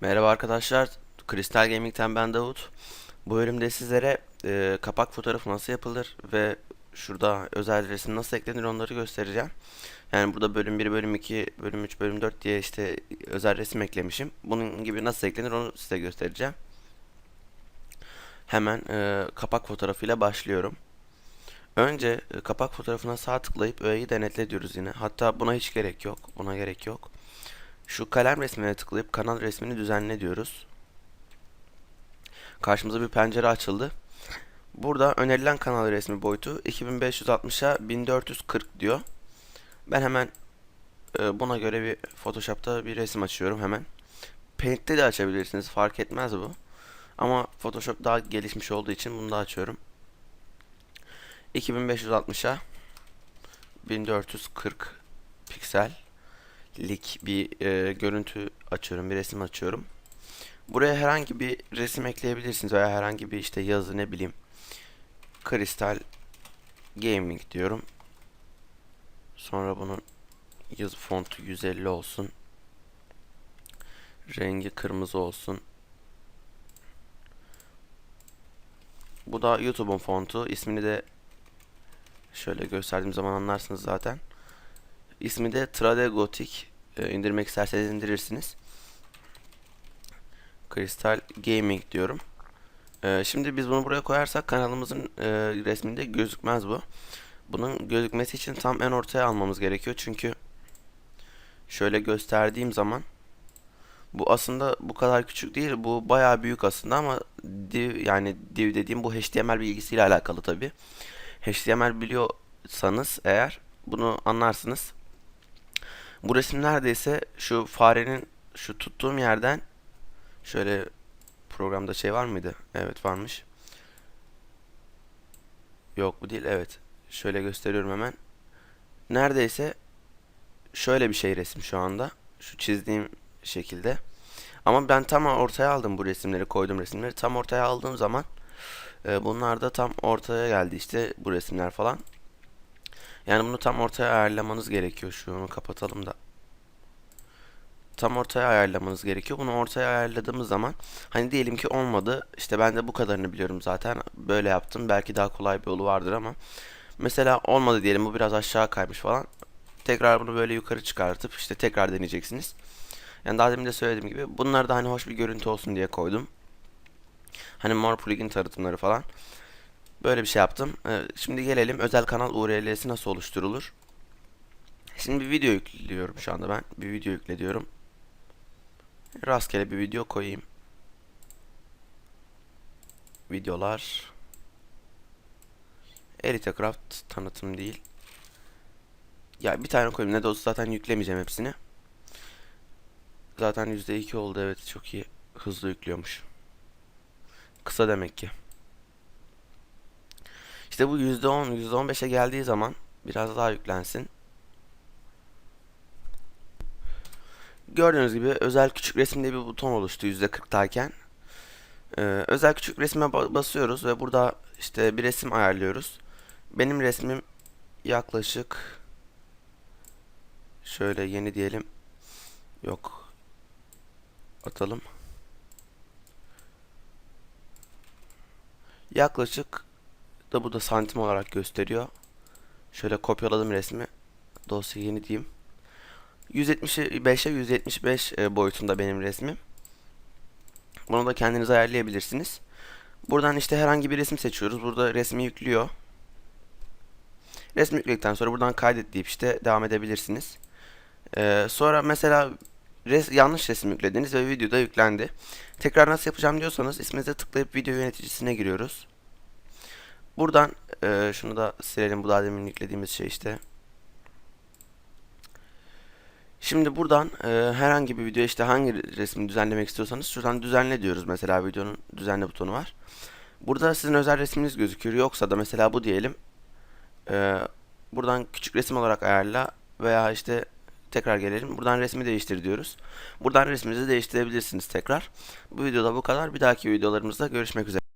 Merhaba arkadaşlar, Kristal Gaming'ten ben Davut. Bu bölümde sizlere e, kapak fotoğrafı nasıl yapılır ve şurada özel resim nasıl eklenir onları göstereceğim. Yani burada bölüm 1, bölüm 2, bölüm 3, bölüm 4 diye işte özel resim eklemişim. Bunun gibi nasıl eklenir onu size göstereceğim. Hemen e, kapak fotoğrafıyla başlıyorum. Önce e, kapak fotoğrafına sağ tıklayıp öğeyi denetle diyoruz yine. Hatta buna hiç gerek yok. Buna gerek yok. Şu kalem resmine tıklayıp kanal resmini düzenle diyoruz. Karşımıza bir pencere açıldı. Burada önerilen kanal resmi boyutu 2560'a 1440 diyor. Ben hemen e, buna göre bir Photoshop'ta bir resim açıyorum hemen. Paint'te de açabilirsiniz fark etmez bu. Ama Photoshop daha gelişmiş olduğu için bunu da açıyorum. 2560'a 1440 piksellik bir e, görüntü açıyorum, bir resim açıyorum. Buraya herhangi bir resim ekleyebilirsiniz veya herhangi bir işte yazı ne bileyim. Kristal Gaming diyorum. Sonra bunun yazı fontu 150 olsun. Rengi kırmızı olsun. Bu da YouTube'un fontu. İsmini de şöyle gösterdiğim zaman anlarsınız zaten. İsmi de Trade Gothic. Ee, indirmek isterseniz indirirsiniz. Kristal Gaming diyorum. Ee, şimdi biz bunu buraya koyarsak kanalımızın e, resminde gözükmez bu. Bunun gözükmesi için tam en ortaya almamız gerekiyor. Çünkü şöyle gösterdiğim zaman bu aslında bu kadar küçük değil. Bu bayağı büyük aslında ama div yani div dediğim bu HTML bilgisiyle alakalı tabi. HTML biliyorsanız eğer bunu anlarsınız. Bu resim neredeyse şu farenin şu tuttuğum yerden şöyle programda şey var mıydı? Evet varmış. Yok bu değil evet. Şöyle gösteriyorum hemen. Neredeyse şöyle bir şey resim şu anda. Şu çizdiğim şekilde. Ama ben tam ortaya aldım bu resimleri koydum resimleri. Tam ortaya aldığım zaman e, bunlar da tam ortaya geldi işte bu resimler falan. Yani bunu tam ortaya ayarlamanız gerekiyor. Şunu kapatalım da. Tam ortaya ayarlamanız gerekiyor. Bunu ortaya ayarladığımız zaman hani diyelim ki olmadı. İşte ben de bu kadarını biliyorum zaten. Böyle yaptım. Belki daha kolay bir yolu vardır ama mesela olmadı diyelim bu biraz aşağı kaymış falan. Tekrar bunu böyle yukarı çıkartıp işte tekrar deneyeceksiniz. Yani daha demin de söylediğim gibi bunlar da hani hoş bir görüntü olsun diye koydum. Hani more plugin tanıtımları falan. Böyle bir şey yaptım. Ee, şimdi gelelim özel kanal URL'si nasıl oluşturulur. Şimdi bir video yüklüyorum şu anda ben. Bir video yükle diyorum. Rastgele bir video koyayım. Videolar. Elitecraft tanıtım değil. Ya bir tane koyayım. Ne de olsa zaten yüklemeyeceğim hepsini. Zaten %2 oldu evet çok iyi. Hızlı yüklüyormuş. Kısa demek ki. İşte bu %10, %15'e geldiği zaman biraz daha yüklensin. Gördüğünüz gibi özel küçük resimde bir buton oluştu %40'tayken. Ee, özel küçük resme ba- basıyoruz ve burada işte bir resim ayarlıyoruz. Benim resmim yaklaşık şöyle yeni diyelim. Yok. Atalım. Yaklaşık da bu da santim olarak gösteriyor. Şöyle kopyaladım resmi. Dosya yeni diyeyim. 175'e 175 e, boyutunda benim resmim. Bunu da kendiniz ayarlayabilirsiniz. Buradan işte herhangi bir resim seçiyoruz. Burada resmi yüklüyor. Resmi yükledikten sonra buradan kaydet deyip işte devam edebilirsiniz. Ee, sonra mesela res yanlış resim yüklediniz ve video da yüklendi. Tekrar nasıl yapacağım diyorsanız isminize tıklayıp video yöneticisine giriyoruz. Buradan e, şunu da silelim. Bu daha demin yüklediğimiz şey işte. Şimdi buradan e, herhangi bir video işte hangi resmi düzenlemek istiyorsanız şuradan düzenle diyoruz. Mesela videonun düzenle butonu var. Burada sizin özel resminiz gözüküyor. Yoksa da mesela bu diyelim. E, buradan küçük resim olarak ayarla veya işte tekrar gelelim. Buradan resmi değiştir diyoruz. Buradan resminizi değiştirebilirsiniz tekrar. Bu videoda bu kadar. Bir dahaki videolarımızda görüşmek üzere.